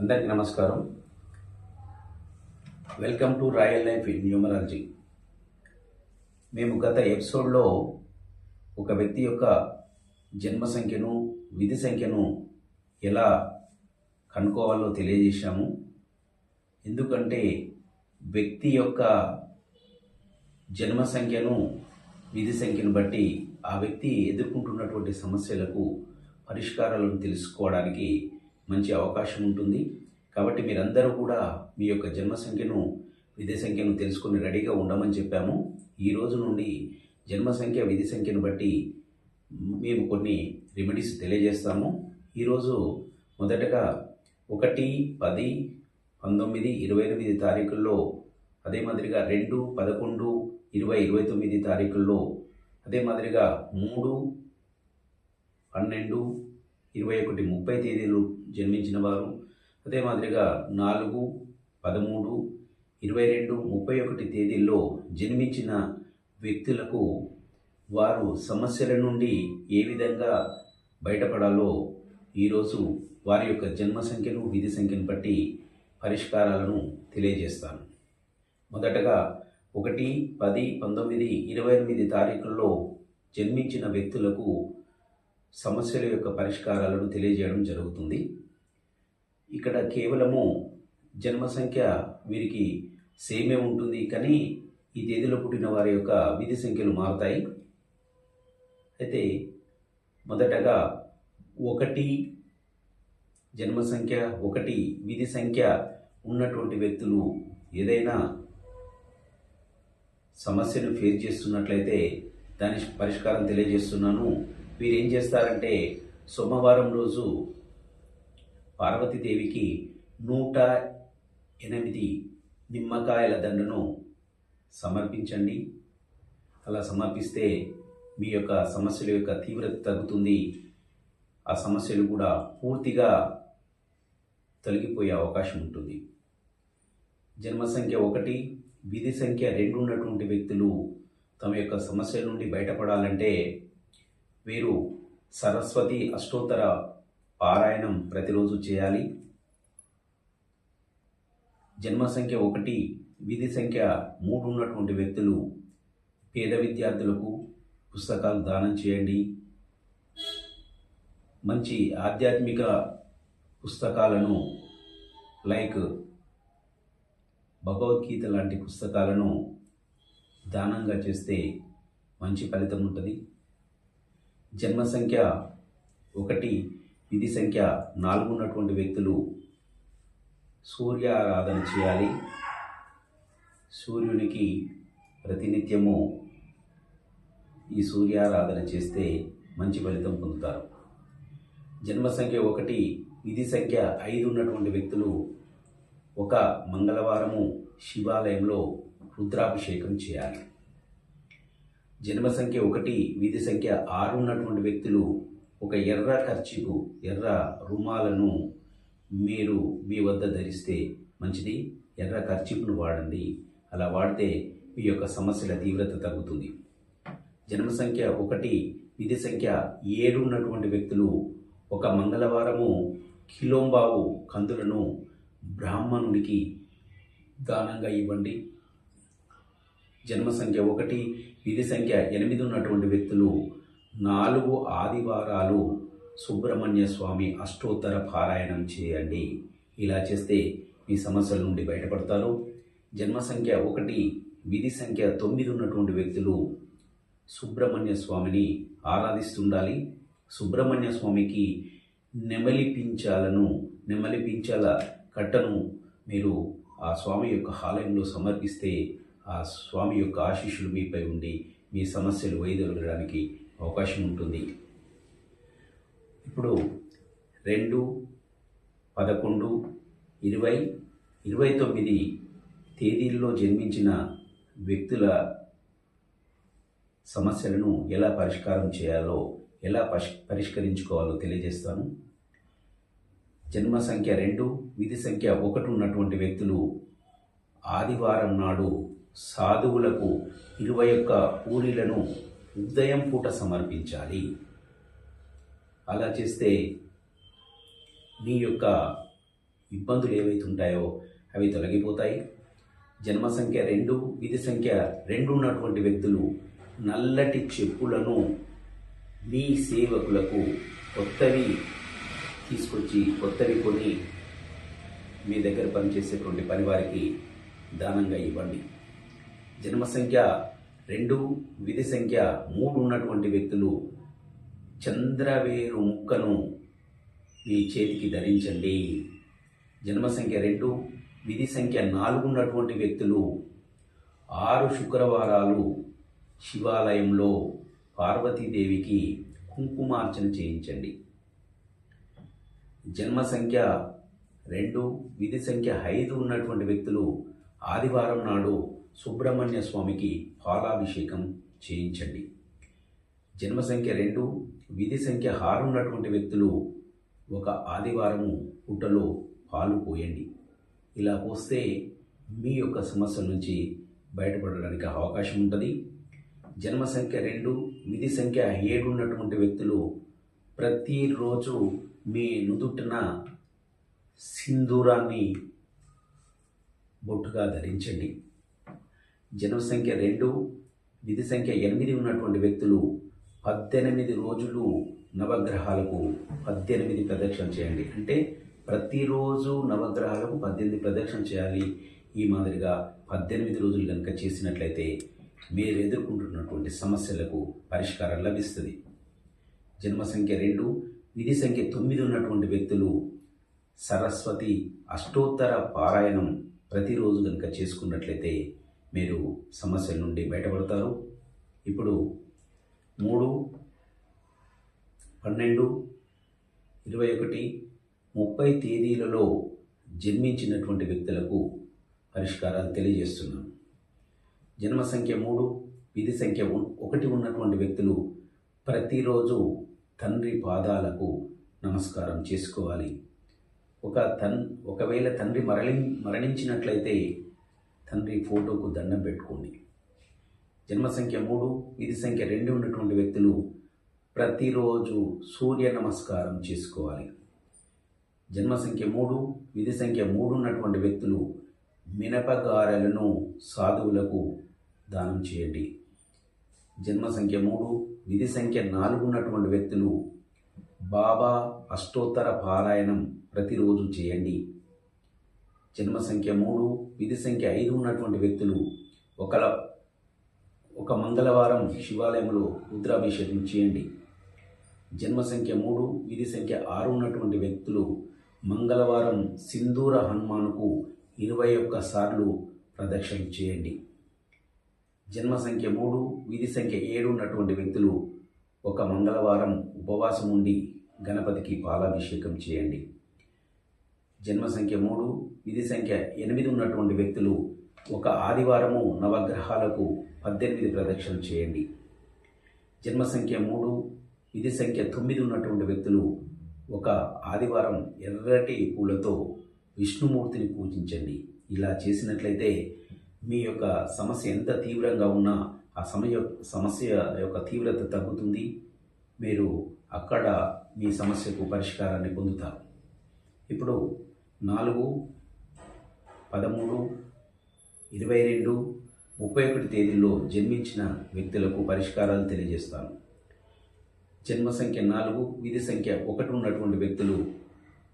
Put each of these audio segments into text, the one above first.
అందరికీ నమస్కారం. Welcome to royal life in numerology మేము గత ఎపిసోడ్లో ఒక వ్యక్తి యొక్క జన్మ సంఖ్యను విధి సంఖ్యను ఎలా కనుక్కోవాలో తెలియజేశాము. ఎందుకంటే వ్యక్తి యొక్క జన్మ సంఖ్యను విధి సంఖ్యను బట్టి ఆ వ్యక్తి ఎదుర్కొంటున్నటువంటి సమస్యలకు పరిష్కారాలను తెలుసుకోవడానికి మంచి అవకాశం ఉంటుంది. కాబట్టి మీరందరూ కూడా మీ యొక్క జన్మ సంఖ్యను విధి సంఖ్యను తెలుసుకుని రెడీగా ఉండమని చెప్పాము. ఈ రోజు నుండి జన్మ సంఖ్య విధి సంఖ్యను బట్టి మేము కొన్ని రెమెడీస్ తెలియజేస్తాము. ఈరోజు మొదటగా ఒకటి పది పంతొమ్మిది ఇరవై ఎనిమిది తారీఖుల్లో అదే మాదిరిగా రెండు పదకొండు ఇరవై ఇరవై తొమ్మిది తారీఖుల్లో అదే మాదిరిగా మూడు పన్నెండు ఇరవై ఒకటి ముప్పై తేదీలు జన్మించిన వారు. అదే మాదిరిగా నాలుగు పదమూడు ఇరవై రెండు ముప్పై ఒకటి తేదీల్లో జన్మించిన వ్యక్తులకు వారు సమస్యల నుండి ఏ విధంగా బయటపడాలో ఈరోజు వారి యొక్క జన్మ సంఖ్యను విధి సంఖ్యను బట్టి పరిష్కారాలను తెలియజేస్తాను. మొదటగా ఒకటి పది పంతొమ్మిది ఇరవై ఎనిమిది తారీఖుల్లో జన్మించిన వ్యక్తులకు సమస్యల యొక్క పరిష్కారాలను తెలియజేయడం జరుగుతుంది. ఇక్కడ కేవలము జన్మ సంఖ్య వీరికి సేమే ఉంటుంది కానీ ఈ తేదీలో పుట్టిన వారి యొక్క విధి సంఖ్యలు మారుతాయి. అయితే మొదటగా ఒకటి జన్మ సంఖ్య ఒకటి విధి సంఖ్య ఉన్నటువంటి వ్యక్తులు ఏదైనా సమస్యను ఫేస్ చేస్తున్నట్లయితే దాని పరిష్కారం తెలియజేస్తున్నాను. వీరు ఏం చేస్తారంటే సోమవారం రోజు పార్వతీదేవికి నూట ఎనిమిది నిమ్మకాయల దండను సమర్పించండి. అలా సమర్పిస్తే మీ యొక్క సమస్యల యొక్క తీవ్రత తగ్గుతుంది. ఆ సమస్యలు కూడా పూర్తిగా తొలగిపోయే అవకాశం ఉంటుంది. జన్మ సంఖ్య ఒకటి విధి సంఖ్య రెండు ఉన్నటువంటి వ్యక్తులు తమ యొక్క సమస్యల నుండి బయటపడాలంటే వీరు సరస్వతి అష్టోత్తర పారాయణం ప్రతిరోజు చేయాలి. జన్మ సంఖ్య ఒకటి విధి సంఖ్య మూడు ఉన్నటువంటి వ్యక్తులు పేద విద్యార్థులకు పుస్తకాలు దానం చేయండి. మంచి ఆధ్యాత్మిక పుస్తకాలను లైక్ భగవద్గీత లాంటి పుస్తకాలను దానంగా చేస్తే మంచి ఫలితం ఉంటుంది. జన్మ సంఖ్య ఒకటి విధి సంఖ్య నాలుగు ఉన్నటువంటి వ్యక్తులు సూర్య ఆరాధన చేయాలి. సూర్యునికి ప్రతినిత్యము ఈ సూర్యారాధన చేస్తే మంచి ఫలితం పొందుతారు. జన్మ సంఖ్య ఒకటి విధి సంఖ్య ఐదు ఉన్నటువంటి వ్యక్తులు ఒక మంగళవారము శివాలయంలో రుద్రాభిషేకం చేయాలి. జన్మ సంఖ్య ఒకటి విధి సంఖ్య ఆరు ఉన్నటువంటి వ్యక్తులు ఒక ఎర్ర ఖర్చుకు ఎర్ర రుమాలను మీరు మీ వద్ద ధరిస్తే మంచిది. ఎర్ర ఖర్చీపును వాడండి. అలా వాడితే మీ యొక్క సమస్యల తీవ్రత తగ్గుతుంది. జన్మ సంఖ్య ఒకటి విధి సంఖ్య ఏడు ఉన్నటువంటి వ్యక్తులు ఒక మంగళవారము కిలోంబావు కందులను బ్రాహ్మణుడికి దానంగా ఇవ్వండి. జన్మ సంఖ్య ఒకటి విధి సంఖ్య ఎనిమిది ఉన్నటువంటి వ్యక్తులు నాలుగు ఆదివారాలు సుబ్రహ్మణ్య స్వామి అష్టోత్తర పారాయణం చేయండి. ఇలా చేస్తే మీ సమస్యల నుండి బయటపడతారు. జన్మ సంఖ్య ఒకటి విధి సంఖ్య తొమ్మిది ఉన్నటువంటి వ్యక్తులు సుబ్రహ్మణ్య స్వామిని ఆరాధిస్తుండాలి. సుబ్రహ్మణ్య స్వామికి నెమలి పించాలను నెమలి పించాల కట్టను మీరు ఆ స్వామి యొక్క ఆలయంలో సమర్పిస్తే ఆ స్వామి యొక్క ఆశీస్సులు మీపై ఉండి మీ సమస్యలు వైదొలగడానికి అవకాశం ఉంటుంది. ఇప్పుడు రెండు పదకొండు ఇరవై ఇరవై తొమ్మిది తేదీల్లో జన్మించిన వ్యక్తుల సమస్యలను ఎలా పరిష్కారం చేయాలో ఎలా పరిష్ పరిష్కరించుకోవాలో తెలియజేస్తాను. జన్మ సంఖ్య రెండు విధి సంఖ్య ఒకటి ఉన్నటువంటి వ్యక్తులు ఆదివారం నాడు సాధువులకు ఇరవై ఒక్క పూరీలను ఉదయం పూట సమర్పించాలి. అలా చేస్తే నీ యొక్క ఇబ్బందులు ఏవైతే ఉంటాయో అవి తొలగిపోతాయి. జన్మ సంఖ్య రెండు విధి సంఖ్య రెండు ఉన్నటువంటి వ్యక్తులు నల్లటి చెప్పులను మీ సేవకులకు కొత్తవి తీసుకొచ్చి కొత్తవి కొని మీ దగ్గర పనిచేసేటువంటి పని వారికి దానంగా ఇవ్వండి. జన్మ సంఖ్య రెండు విధి సంఖ్య మూడు ఉన్నటువంటి వ్యక్తులు చంద్రవేరు ముక్కను మీ చేతికి ధరించండి. జన్మ సంఖ్య రెండు విధి సంఖ్య నాలుగు ఉన్నటువంటి వ్యక్తులు ఆరు శుక్రవారాలు శివాలయంలో పార్వతీదేవికి కుంకుమార్చన చేయించండి. జన్మ సంఖ్య రెండు విధి సంఖ్య ఐదు ఉన్నటువంటి వ్యక్తులు ఆదివారం నాడు సుబ్రహ్మణ్య స్వామికి పాలాభిషేకం చేయించండి. జన్మ సంఖ్య రెండు విధి సంఖ్య ఆరు ఉన్నటువంటి వ్యక్తులు ఒక ఆదివారము పుట్టలో పాలు పోయండి. ఇలా పోస్తే మీ యొక్క సమస్యల నుంచి బయటపడడానికి అవకాశం ఉంటుంది. జన్మ సంఖ్య రెండు విధి సంఖ్య ఏడు ఉన్నటువంటి వ్యక్తులు ప్రతిరోజు మీ నుదుటిన సింధూరాన్ని బొట్టుగా ధరించండి. జనసంఖ్య సంఖ్య రెండు విధి సంఖ్య ఎనిమిది ఉన్నటువంటి వ్యక్తులు పద్దెనిమిది రోజులు నవగ్రహాలకు పద్దెనిమిది ప్రదక్షిణ చేయండి. అంటే ప్రతిరోజు నవగ్రహాలకు పద్దెనిమిది ప్రదక్షిణ చేయాలి. ఈ మాదిరిగా పద్దెనిమిది రోజులు కనుక చేసినట్లయితే మీరు ఎదుర్కొంటున్నటువంటి సమస్యలకు పరిష్కారం లభిస్తుంది. జన్మ సంఖ్య రెండు విధి సంఖ్య తొమ్మిది ఉన్నటువంటి వ్యక్తులు సరస్వతి అష్టోత్తర పారాయణం ప్రతిరోజు కనుక చేసుకున్నట్లయితే మీరు సమస్యల నుండి బయటపడతారు. ఇప్పుడు మూడు పన్నెండు ఇరవై ఒకటి ముప్పై తేదీలలో జన్మించినటువంటి వ్యక్తులకు పరిష్కారాలు తెలియజేస్తున్నాను. జన్మ సంఖ్య మూడు విధి సంఖ్య ఒకటి ఉన్నటువంటి వ్యక్తులు ప్రతిరోజు తండ్రి పాదాలకు నమస్కారం చేసుకోవాలి. ఒక తన్ ఒకవేళ తండ్రి మరణి మరణించినట్లయితే తండ్రి ఫోటోకు దండం పెట్టుకోండి. జన్మ సంఖ్య మూడు విధి సంఖ్య రెండు ఉన్నటువంటి వ్యక్తులు ప్రతిరోజు సూర్య నమస్కారం చేసుకోవాలి. జన్మ సంఖ్య మూడు విధి సంఖ్య మూడు ఉన్నటువంటి వ్యక్తులు మినపగారెలను సాధువులకు దానం చేయండి. జన్మ సంఖ్య మూడు విధి సంఖ్య నాలుగు ఉన్నటువంటి వ్యక్తులు బాబా అష్టోత్తర పారాయణం ప్రతిరోజు చేయండి. జన్మ సంఖ్య మూడు విధి సంఖ్య ఐదు ఉన్నటువంటి వ్యక్తులు ఒకల ఒక మంగళవారం శివాలయంలో రుద్రాభిషేకం చేయండి. జన్మ సంఖ్య మూడు విధి సంఖ్య ఆరు ఉన్నటువంటి వ్యక్తులు మంగళవారం సింధూర హనుమానుకు ఇరవై ఒక్క సార్లు ప్రదక్షిణ చేయండి. జన్మ సంఖ్య మూడు విధి సంఖ్య ఏడు ఉన్నటువంటి వ్యక్తులు ఒక మంగళవారం ఉపవాసం ఉండి గణపతికి పాలాభిషేకం చేయండి. జన్మ సంఖ్య మూడు విధి సంఖ్య ఎనిమిది ఉన్నటువంటి వ్యక్తులు ఒక ఆదివారము నవగ్రహాలకు పద్దెనిమిది ప్రదక్షిణలు చేయండి. జన్మ సంఖ్య మూడు విధి సంఖ్య తొమ్మిది ఉన్నటువంటి వ్యక్తులు ఒక ఆదివారం ఎర్రటి పూలతో విష్ణుమూర్తిని పూజించండి. ఇలా చేసినట్లయితే మీ యొక్క సమస్య ఎంత తీవ్రంగా ఉన్నా ఆ సమయ సమస్య యొక్క తీవ్రత తగ్గుతుంది. మీరు అక్కడ మీ సమస్యకు పరిష్కారాన్ని పొందుతారు. ఇప్పుడు నాలుగు పదమూడు ఇరవై రెండు ముప్పై ఒకటి తేదీల్లో జన్మించిన వ్యక్తులకు పరిష్కారాలు తెలియజేస్తాను. జన్మ సంఖ్య నాలుగు విధి సంఖ్య ఒకటి ఉన్నటువంటి వ్యక్తులు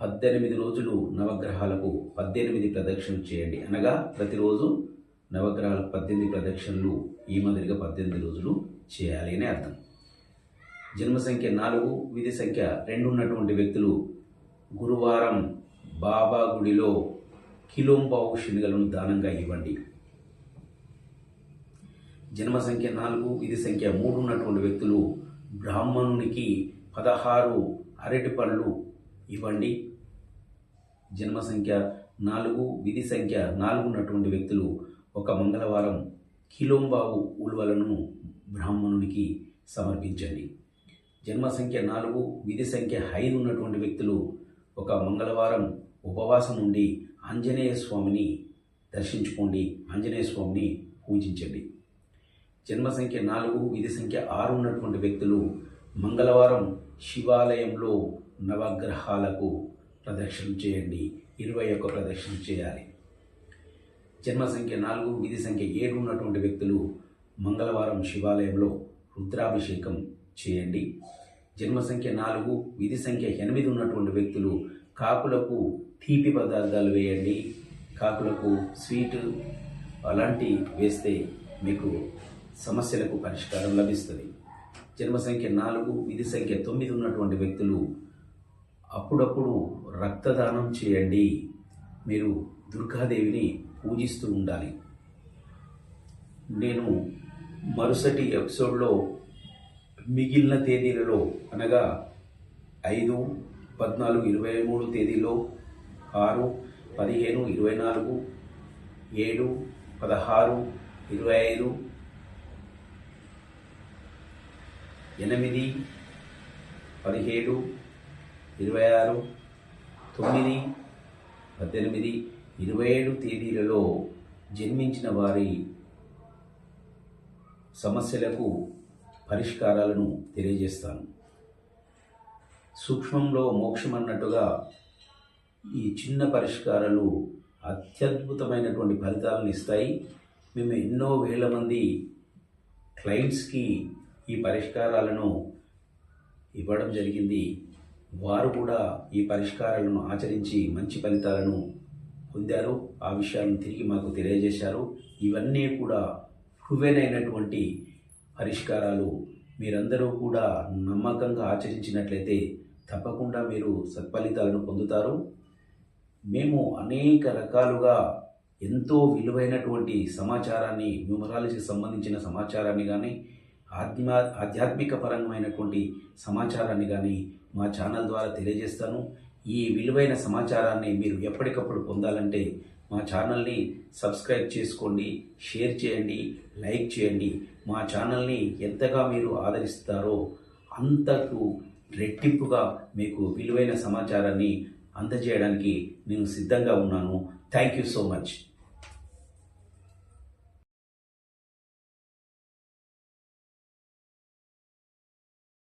పద్దెనిమిది రోజులు నవగ్రహాలకు పద్దెనిమిది ప్రదక్షిణలు చేయండి. అనగా ప్రతిరోజు నవగ్రహాలకు పద్దెనిమిది ప్రదక్షిణలు ఈ మాదిరిగా పద్దెనిమిది రోజులు చేయాలి అని అర్థం. జన్మ సంఖ్య నాలుగు విధి సంఖ్య రెండు ఉన్నటువంటి వ్యక్తులు గురువారం బాబా గుడిలో కిలోంబావు శనిగలను దానంగా ఇవ్వండి. జన్మ సంఖ్య నాలుగు విధి సంఖ్య మూడు ఉన్నటువంటి వ్యక్తులు బ్రాహ్మణునికి పదహారు అరటి పళ్ళు ఇవ్వండి. జన్మ సంఖ్య నాలుగు విధి సంఖ్య నాలుగు ఉన్నటువంటి వ్యక్తులు ఒక మంగళవారం కిలోంబావు ఉలువలను బ్రాహ్మణునికి సమర్పించండి. జన్మ సంఖ్య నాలుగు విధి సంఖ్య ఐదు ఉన్నటువంటి వ్యక్తులు ఒక మంగళవారం ఉపవాసం ఉండి ఆంజనేయ స్వామిని దర్శించుకోండి ఆంజనేయ స్వామిని పూజించండి. జన్మ సంఖ్య నాలుగు విధి సంఖ్య ఆరు ఉన్నటువంటి వ్యక్తులు మంగళవారం శివాలయంలో నవగ్రహాలకు ప్రదక్షిణ చేయండి ఇరవై ఒక్క ప్రదక్షిణ చేయాలి. జన్మ సంఖ్య నాలుగు విధి సంఖ్య ఏడు ఉన్నటువంటి వ్యక్తులు మంగళవారం శివాలయంలో రుద్రాభిషేకం చేయండి. జన్మ సంఖ్య నాలుగు విధి సంఖ్య ఎనిమిది ఉన్నటువంటి వ్యక్తులు కాకులకు తీపి పదార్థాలు వేయండి. కాకులకు స్వీట్ అలాంటి వేస్తే మీకు సమస్యలకు పరిష్కారం లభిస్తుంది. జన్మ సంఖ్య నాలుగు విధి సంఖ్య తొమ్మిది ఉన్నటువంటి వ్యక్తులు అప్పుడప్పుడు రక్తదానం చేయండి. మీరు దుర్గాదేవిని పూజిస్తూ ఉండాలి. నేను మరుసటి ఎపిసోడ్లో మిగిలిన తేదీలలో అనగా ఐదు పద్నాలుగు ఇరవై మూడు తేదీలో ఆరు పదిహేను ఇరవై నాలుగు ఏడు పదహారు ఇరవై ఐదు ఎనిమిది పదిహేడు ఇరవై ఆరు తొమ్మిది పద్దెనిమిది ఇరవై ఏడు తేదీలలో జన్మించిన వారి సమస్యలకు పరిష్కారాలను తెలియజేస్తాను. సూక్ష్మంలో మోక్షం అన్నట్టుగా ఈ చిన్న పరిష్కారాలు అత్యద్భుతమైనటువంటి ఫలితాలను ఇస్తాయి. మేము ఎన్నో వేల మంది క్లయింట్స్కి ఈ పరిష్కారాలను ఇవ్వడం జరిగింది. వారు కూడా ఈ పరిష్కారాలను ఆచరించి మంచి ఫలితాలను పొందారు. ఆ విషయాలను తిరిగి మాకు తెలియజేశారు. ఇవన్నీ కూడా హువెనైనటువంటి పరిష్కారాలు. మీరందరూ కూడా నమ్మకంగా ఆచరించినట్లయితే తప్పకుండా మీరు సత్ఫలితాలను పొందుతారు. మేము అనేక రకాలుగా ఎంతో విలువైనటువంటి సమాచారాన్ని న్యూమరాలజీకి సంబంధించిన సమాచారాన్ని కానీ ఆధ్యా ఆధ్యాత్మిక పరమైనటువంటి సమాచారాన్ని కానీ మా ఛానల్ ద్వారా తెలియజేస్తాను. ఈ విలువైన సమాచారాన్ని మీరు ఎప్పటికప్పుడు పొందాలంటే మా ఛానల్ని సబ్స్క్రైబ్ చేసుకోండి షేర్ చేయండి లైక్ చేయండి. మా ఛానల్ని ఎంతగా మీరు ఆదరిస్తారో అంతకు రెట్టింపుగా మీకు విలువైన సమాచారాన్ని అందజేయడానికి నేను సిద్ధంగా ఉన్నాను. Thank you so much